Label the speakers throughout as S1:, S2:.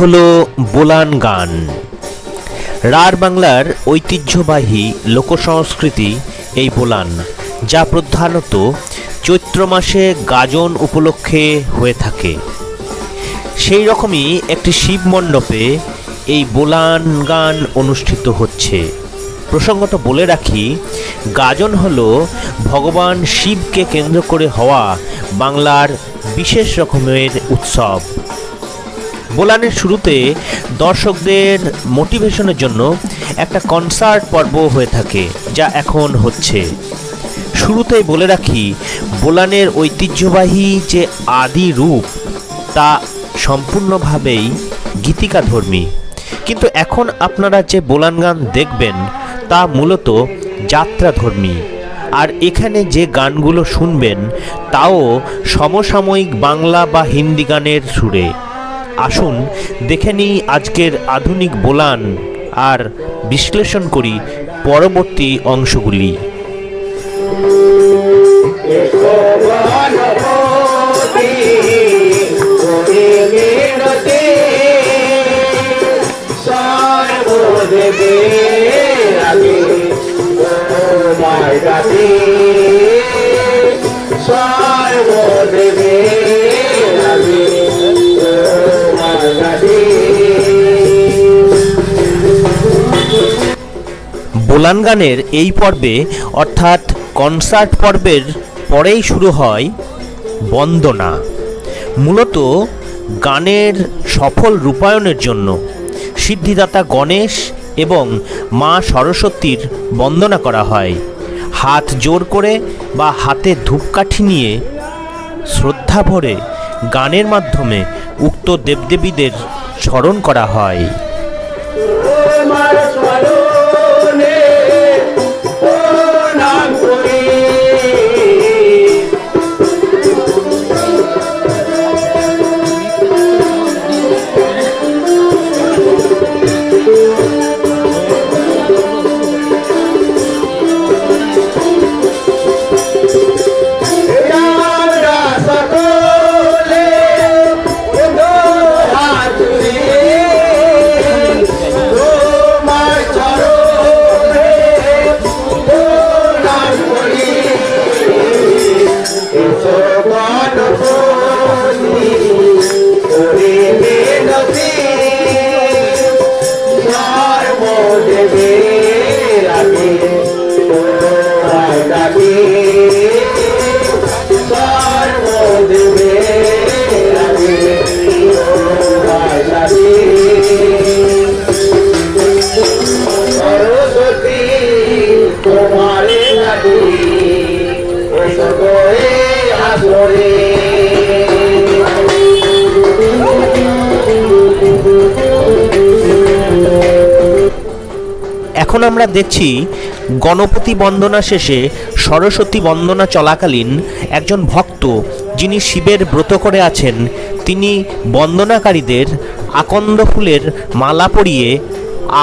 S1: হলো বোলান গান। রাঢ় বাংলার ঐতিহ্যবাহী লোকসংস্কৃতি এই বোলান, যা প্রধানত চৈত্র মাসে গাজন উপলক্ষে হয়ে থাকে। সেই রকমই একটি শিব মণ্ডপে এই বোলান গান অনুষ্ঠিত হচ্ছে। প্রসঙ্গত বলে রাখি, গাজন হল ভগবান শিবকে কেন্দ্র করে হওয়া বাংলার বিশেষ রকমের উৎসব। বোলানের শুরুতে দর্শকদের মোটিভেশনের জন্য একটা কনসার্ট পর্ব হয়ে থাকে, যা এখন হচ্ছে। শুরুতেই বলে রাখি বোলানের ঐতিহ্যবাহী যে আদি রূপ, তা সম্পূর্ণভাবেই গীতিকাধর্মী। কিন্তু এখন আপনারা যে বোলান গান দেখবেন, তা মূলত যাত্রাধর্মী। আর এখানে যে গানগুলো শুনবেন, তাও সমসাময়িক বাংলা বা হিন্দি গানের সুরে। আসুন দেখে নিই আজকের আধুনিক বোলান আর বিশ্লেষণ করি পরবর্তী অংশগুলি। বোলান গানের এই পর্বে, অর্থাৎ কনসার্ট পর্বের পরেই শুরু হয় বন্দনা। মূলত গানের সফল রূপায়ণের জন্য সিদ্ধিদাতা গণেশ এবং মা সরস্বতীর বন্দনা করা হয়। হাত জোর করে বা হাতে ধূপকাঠি নিয়ে শ্রদ্ধা ভরে গানের মাধ্যমে উক্ত দেবদেবীদের স্মরণ করা হয়। এখন আমরা দেখছি গণপতি বন্দনা শেষে সরস্বতী বন্দনা চলাকালীন একজন ভক্ত যিনি শিবের ব্রত করে আছেন, তিনি বন্দনাকারীদের আকন্দ ফুলের মালা পরিয়ে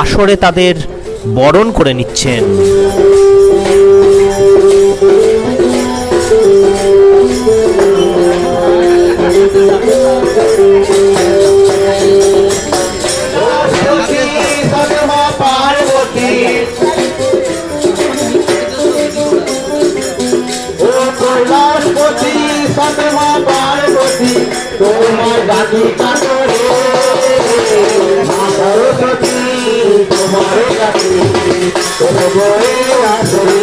S1: আসরে তাদের বরণ করে নিচ্ছেন।
S2: সরস্বতী কৈলাসপতি পার্বতী তোমার ডাকি কাতরে। মা সরস্বতী তোমার ডাকি তোমার আসরে।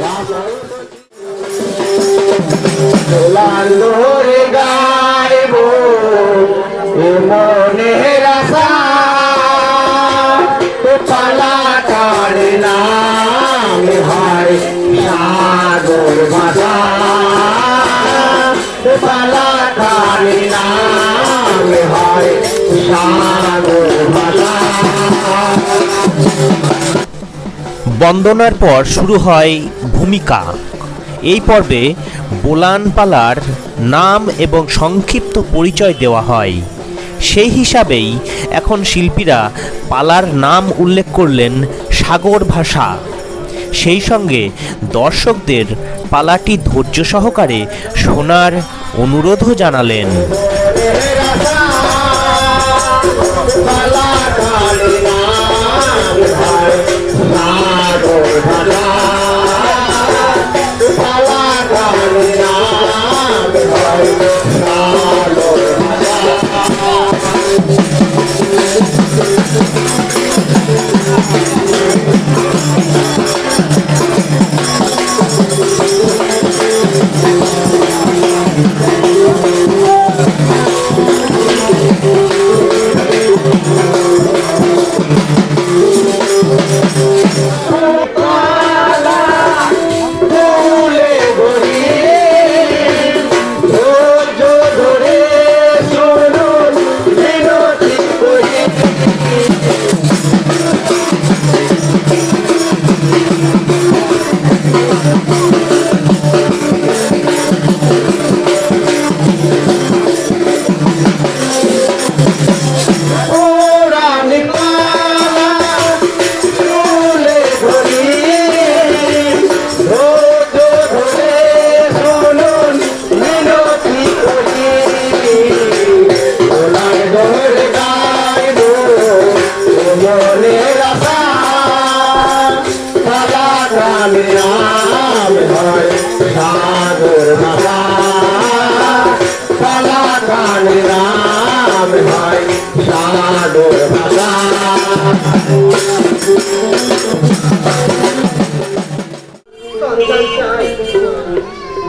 S2: মা সরস্বতী
S1: বন্দনার পর শুরু হয় ভূমিকা। এই পর্বে বোলান পালার নাম এবং সংক্ষিপ্ত পরিচয় দেওয়া হয়। সেই হিসাবেই এখন শিল্পীরা পালার নাম উল্লেখ করলেন সাগর ভাষা। সেই সঙ্গে দর্শকদের পালাটি ধৈর্য সহকারে শোনার অনুরোধও জানালেন।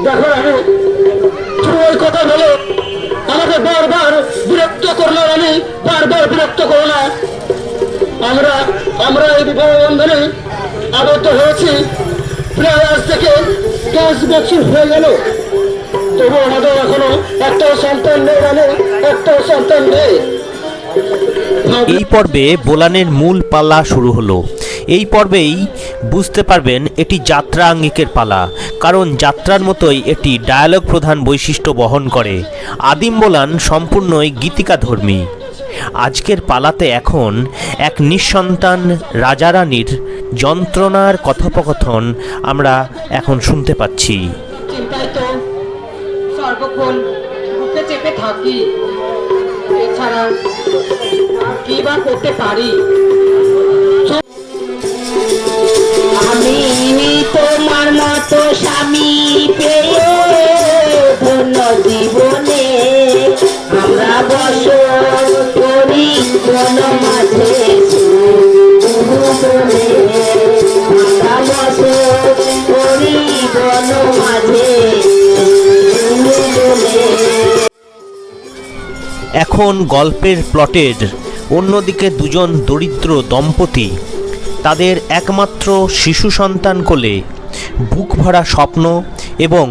S2: দেখো
S3: আমি ওই কথা বলো। আমাকে বারবার বিরক্ত করল আমি বারবার বিরক্ত করো না। আমরা আমরা এই বিবাহ বন্ধনে আবদ্ধ হয়েছি। প্রায় আজ থেকে দশ বছর হয়ে গেল। তবু আমাদের এখনও একটাও সন্তান নেই মানে একটাও সন্তান নেই।
S1: এই পর্বে বোলানের মূল পাল্লা শুরু হলো। এই পর্বেই বুঝতে পারবেন এটি যাত্রা আঙ্গিকের পালা, কারণ যাত্রার মতোই এটি ডায়ালগ প্রধান বৈশিষ্ট্য বহন করে। আদিম বোলান সম্পূর্ণই গীতিকাধর্মী। আজকের পালাতে এখন এক নিঃসন্তান রাজারানীর যন্ত্রণার কথোপকথন আমরা এখন শুনতে পাচ্ছি।
S4: এছাড়া কি বা করতে পারি?
S5: তোমার মতো স্বামী পেয়ে জীবনে আমরা বসত করি কোন মাঝে করি বন মাঝে।
S1: এখন গল্পের প্লটের অন্যদিকে দুজন দরিদ্র দম্পতি তাদের একমাত্র শিশু সন্তান কোলে বুক ভরা স্বপ্ন এবং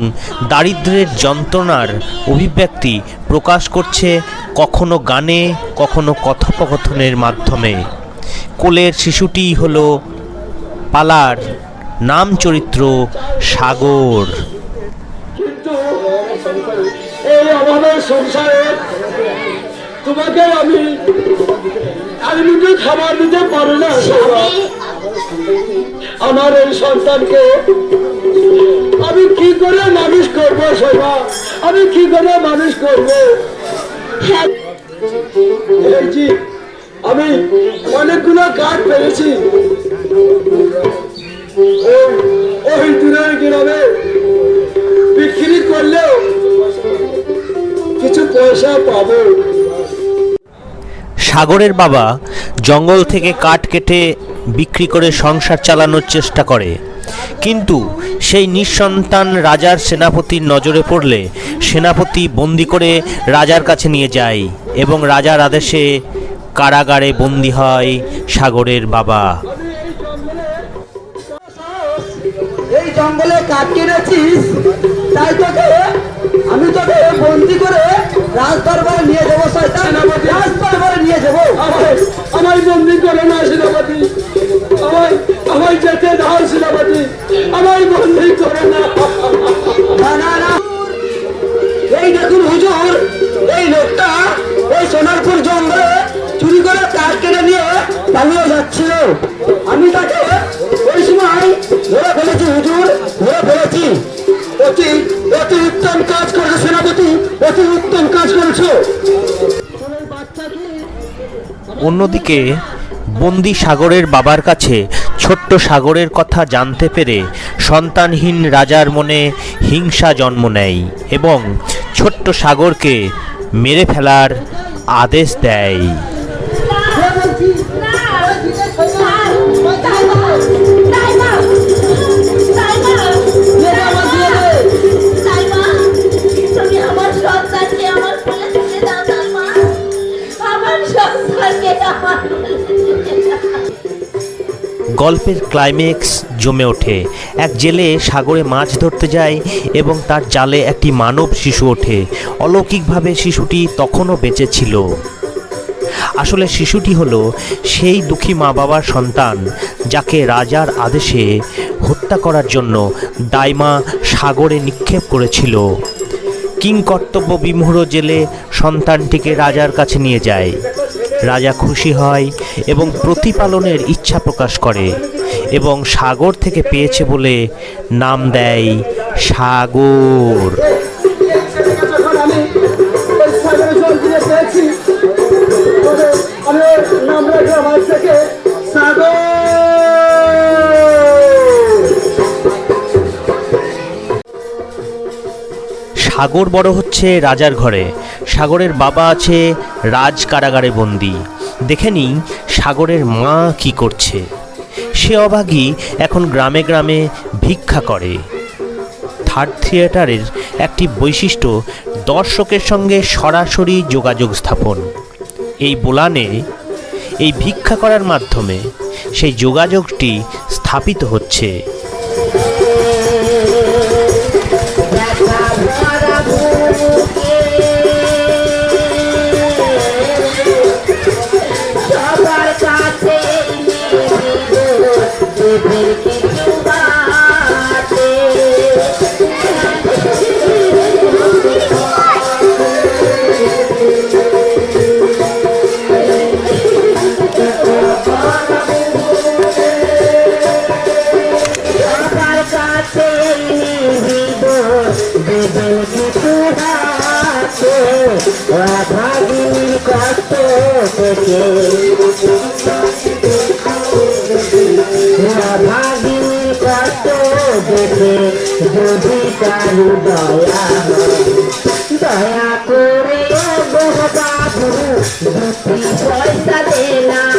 S1: দারিদ্র্যের যন্ত্রণার অভিব্যক্তি প্রকাশ করছে কখনো গানে কখনো কথোপকথনের মাধ্যমে কোলের শিশুটি হল পালার নাম চরিত্র সাগর
S3: এই আমাদের সংসারে তোমাকে আমি আমি নিজে খাবার দিতে পারি না। আমার এই সন্তানকে আমি কি করে মানুষ করব সেবা আমি কি করে মানুষ করব? আমি অনেকগুলো কাঠ পেয়েছি। ওই- গ্রামে বিক্রি করলেও কিছু পয়সা পাবো।
S1: সাগরের বাবা জঙ্গল থেকে কাঠ কেটে বিক্রি করে সংসার চালানোর চেষ্টা করে। কিন্তু সেই নিঃসন্তান রাজার সেনাপতির নজরে পড়লে সেনাপতি বন্দি করে রাজার কাছে নিয়ে যায় এবং রাজার আদেশে কারাগারে বন্দি হয় সাগরের বাবা।
S3: এই জঙ্গলে কাঠ কেটেছিস তাই তোকে আমি তোকে বন্দি করে রাজ দরবারে নিয়ে যাব শয়তান। রাজ দরবারে নিয়ে যাব। আমায় বন্দি করে না সেনাপতি। আমায় আমায় যেতে দাও সেনাপতি। আমায় বন্দি করে না। না না না। এই দেখুন হুজুর এই লোকটা এই সোনারপুর জঙ্গলে চুরি করে কাঠ কেটে নিয়ে পালিয়ে যাচ্ছিল। আমি তাকে ওই সময় ধরে ফেলেছি হুজুর ধরে ফেলেছি। অতি অতি উত্তম কাজ করেছ সেনাপতি অতি উত্তম কাজ করেছ।
S1: অন্যদিকে, বন্দি সাগরের বাবার কাছে ছোট্ট সাগরের কথা জানতে পেরে সন্তানহীন রাজার মনে হিংসা জন্ম নেয় এবং ছোট্ট সাগরকে মেরে ফেলার আদেশ দেয়। গল্পের ক্লাইম্যাক্স জমে ওঠে। এক জেলে সাগরে মাছ ধরতে যায় এবং তার জালে একটি মানব শিশু ওঠে। অলৌকিকভাবে শিশুটি তখনও বেঁচে ছিল। আসলে শিশুটি হলো সেই দুঃখী মা বাবার সন্তান, যাকে রাজার আদেশে হত্যা করার জন্য দাইমা সাগরে নিক্ষেপ করেছিল। কিংকর্তব্য বিমূঢ় জেলে সন্তানটিকে রাজার কাছে নিয়ে যায়। রাজা খুশি হয় এবং প্রতিপালনের ইচ্ছা প্রকাশ করে এবং সাগর থেকে পেয়েছে বলে নাম দেয় সাগর।
S3: সাগর
S1: বড় হচ্ছে রাজার ঘরে। সাগরের বাবা আছে রাজ কারাগারে বন্দি। দেখে নিই সাগরের মা কি করছে। সে অভাগী এখন গ্রামে গ্রামে ভিক্ষা করে। থার্ড থিয়েটারের একটি বৈশিষ্ট্য, দর্শকের সঙ্গে সরাসরি যোগাযোগ স্থাপন। এই বোলানে, এই ভিক্ষা করার মাধ্যমে সেই যোগাযোগটি স্থাপিত হচ্ছে।
S5: থেকে রাধাগির দেখে যদি কারু দয়া দয়া করে বাবু দুটি পয়সা দিলাম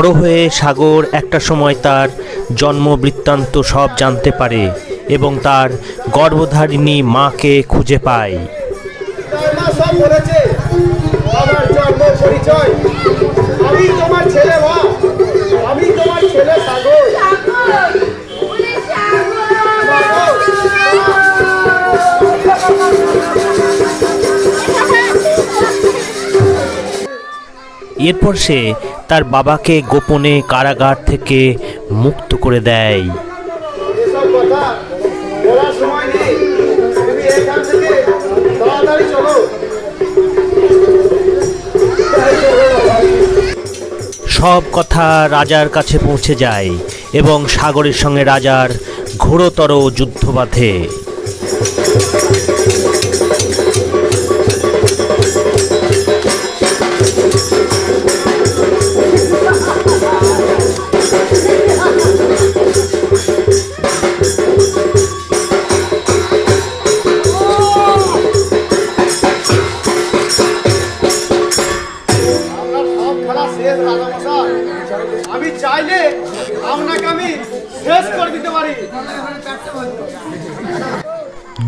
S1: বড় হয়ে সাগর একটা সময় তার জন্ম বৃত্তান্ত সব জানতে পারে এবং তার গর্ভধারিণী মাকে খুঁজে পায়।
S2: মা সব বলেছে আমার জন্ম পরিচয়। আমি তোমার ছেলে মা। আমি তোমার ছেলে সাগর।
S1: এরপর সে তার বাবাকে গোপনে কারাগার থেকে মুক্ত করে দেয়। সব কথা রাজার কাছে পৌঁছে যায় এবং সাগরের সঙ্গে রাজার ঘোরতর যুদ্ধ বাঁধে।
S2: শেষ করে দিতে পারি।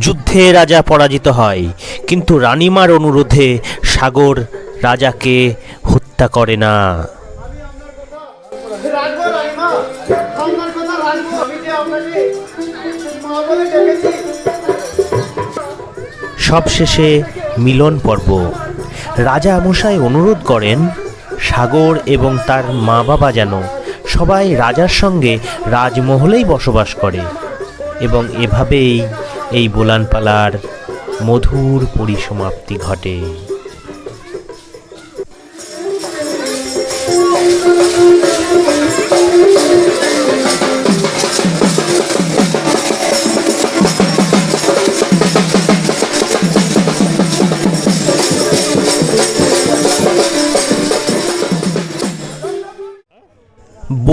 S1: যুদ্ধে রাজা পরাজিত হয় কিন্তু রানীমার অনুরোধে সাগর রাজাকে হত্যা করে না। সবশেষে মিলন পর্ব। রাজা মশাই অনুরোধ করেন সাগর এবং তার মা বাবা যেন সবাই রাজার সঙ্গে রাজমহলেই বসবাস করে এবং এভাবেই এই বোলানপালার মধুর পরিসমাপ্তি ঘটে।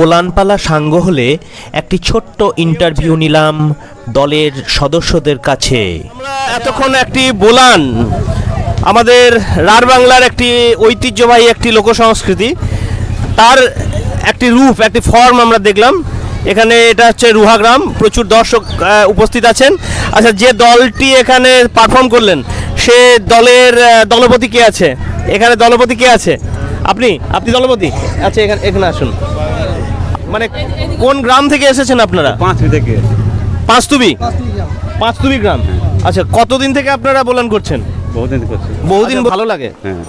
S1: বোলানপালা সাঙ্গ হলে একটি ছোট্ট ইন্টারভিউ নিলাম দলের সদস্যদের কাছে।
S6: এতক্ষণ একটি বোলান, আমাদের রার বাংলার একটি ঐতিহ্যবাহী একটি লোক সংস্কৃতি তার একটি রূপ, একটি ফর্ম আমরা দেখলাম। এখানে এটা হচ্ছে রুহাগ্রাম, প্রচুর দর্শক উপস্থিত আছেন। আচ্ছা যে দলটি এখানে পারফর্ম করলেন, সে দলের দলপতি কে আছে? এখানে দলপতি কে আছে? আপনি? আপনি দলপতি? আচ্ছা এখানে এখানে আসুন। মানে কোন গ্রাম থেকে এসেছেন আপনারা?
S7: পাঁচ থেকে।
S6: পাঁচতুবি? পাঁচতুবি গ্রাম। আচ্ছা কতদিন থেকে আপনারা বলান করছেন?
S7: বহুদিন করছি।
S6: বহুদিন ভালো লাগে?
S7: হ্যাঁ।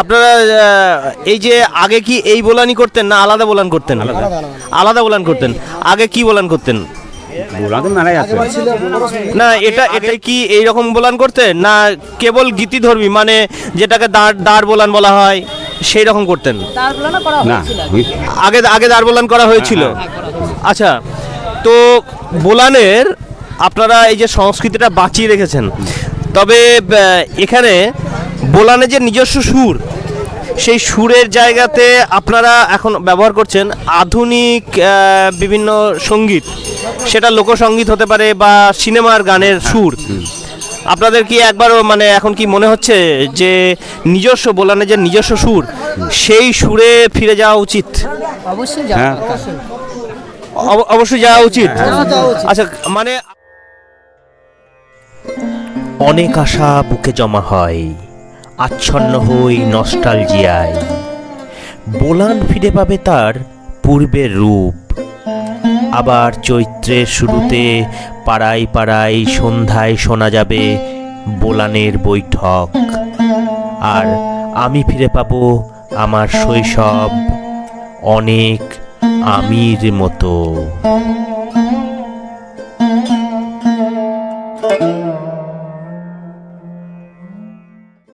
S6: আপনারা এই যে আগে কি এই বোলানি করতেন না আলাদা বোলান করতেন? আলাদা। বোলান করতেন। আগে কি বোলান করতেন? না এটা এটাই কি এই রকম বোলান করতেন? না কেবল গীতি ধর্মী মানে যেটাকে দাঁড় দাঁড় বোলান বলা হয়? সেই রকম করতেন?
S7: না
S6: আগে আগে দাঁড় বোলান করা হয়েছিল? আচ্ছা তো বোলানের আপনারা এই যে সংস্কৃতিটা বাঁচিয়ে রেখেছেন তবে এখানে বোলানের যে নিজস্ব সুর সেই সুরের জায়গাতে আপনারা এখন ব্যবহার করছেন আধুনিক বিভিন্ন সংগীত। সেটা লোকসঙ্গীত হতে পারে বা সিনেমার গানের সুর। আপনাদের কি একবারও মানে এখন কি মনে হচ্ছে যে নিজস্ব বোলানের যে নিজস্ব সুর সেই সুরে ফিরে যাওয়া উচিত?
S7: হ্যাঁ।
S6: অব- অবশ্যই যাওয়া উচিত। আচ্ছা মানে
S1: অনেক আশা বুকে জমা হয় আচ্ছন্ন হই নস্টালজিয়ায়। বোলান ফিরে পাবে তার পূর্বের রূপ। আবার চৈত্রের শুরুতে পাড়ায় পাড়ায় সন্ধ্যায় শোনা যাবে বোলানের বৈঠক। আর আমি ফিরে পাব আমার শৈশব অনেক আমির মতো।